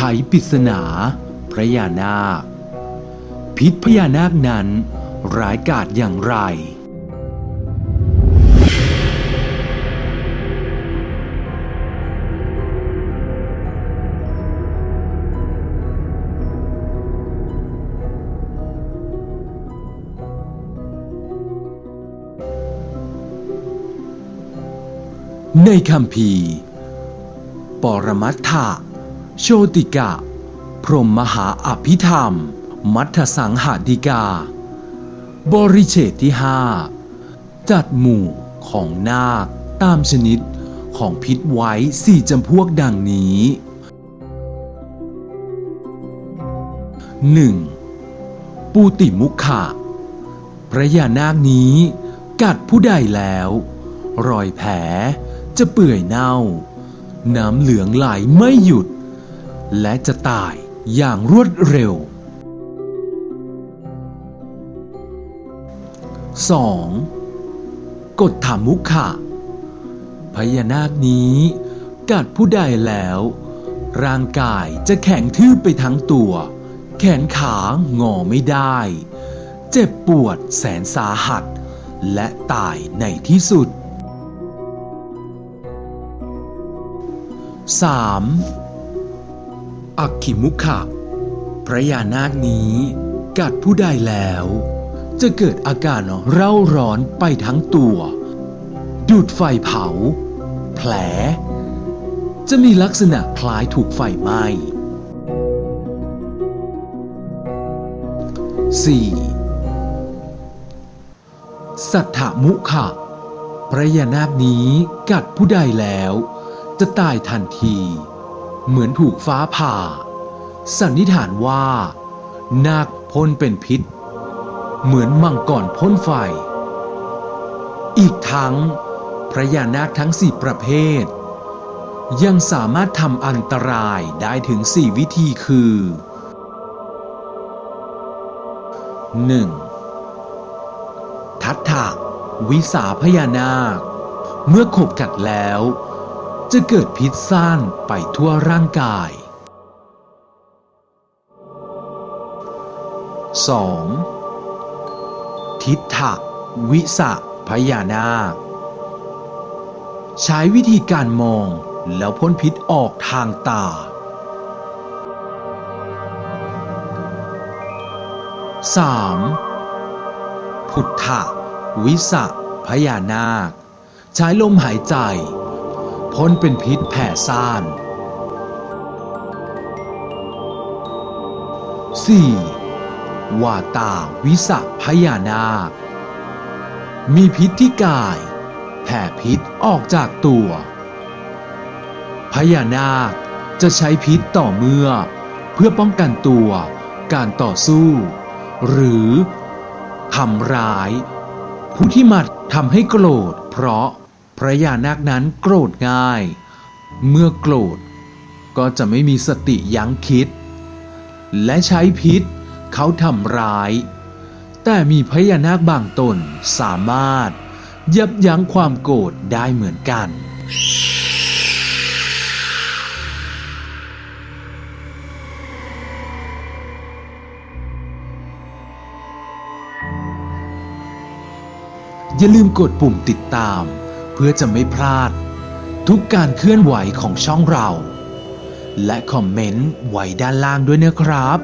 ไขปริศนาพระยานาค พิษพญานาคนั้น ร้ายกาจอย่างไร ในคำพีปรมัตถะ โชติกะ พรหมมหาอภิธรรม มัทธสังหาดิกา บริเฉดที่ห้าจัดหมู่ของนาคตามชนิดของพิษไว้สี่จำพวกดังนี้ 1. ปูติมุขะพระยานาคนี้กัดผู้ใดแล้ว รอยแผลจะเปื่อยเน่า น้ำเหลืองไหลไม่หยุด และจะตายอย่างรวดเร็ว 2. กฎถามุขะพญานาคนี้กัดผู้ใดแล้ว ร่างกายจะแข็งทื่อไปทั้งตัว แขนขางอไม่ได้ เจ็บปวดแสนสาหัส และตายในที่สุด 3. อักขิมุขะพระยานาคนี้ กัดผู้ใดแล้ว จะเกิดอาการเร่าร้อนไปทั้งตัว ดูดไฟเผา แผล จะมีลักษณะคล้ายถูกไฟไหม้ 4. สัทธมุขะพระยานาคนี้กัดผู้ใดแล้ว จะตายทันที เหมือนถูกฟ้าผ่า สันนิษฐานว่า นาคพ่นเป็นพิษ เหมือนมังกรพ่นไฟ อีกทั้งพระยานาคทั้งสี่ประเภท ยังสามารถทำอันตรายได้ถึงสี่วิธีคือ 1. ทัตถะวิสาพญานาค เมื่อขบกัดแล้ว จะเกิดพิษซ่านไปทั่วร่างกาย 2. ทิฏฐะวิสะพญานาค ใช้วิธีการมองแล้วพ่นพิษออกทางตา 3. พุทธะวิสะพญานาค ใช้ลมหายใจ พ่นเป็นพิษแผ่ซ่าน 4. วาตาวิสะพญานาค มีพิษที่กายแผ่พิษออกจากตัว พญานาคจะใช้พิษต่อเมื่อ เพื่อป้องกันตัว การต่อสู้ หรือทำร้าย ผู้ที่มาทำให้โกรธเพราะ พระยานาคนั้นโกรธง่าย เมื่อโกรธก็จะไม่มีสติยั้งคิด และใช้พิษเขาทำร้าย แต่มีพญานาคบางตนสามารถ ยับยั้งความโกรธได้เหมือนกัน อย่าลืมกดปุ่มติดตาม พื่อจะไม่พลาด ทุกการเคลื่อนไหวของช่องเรา และคอมเมนต์ไว้ด้านล่างด้วยนะครับ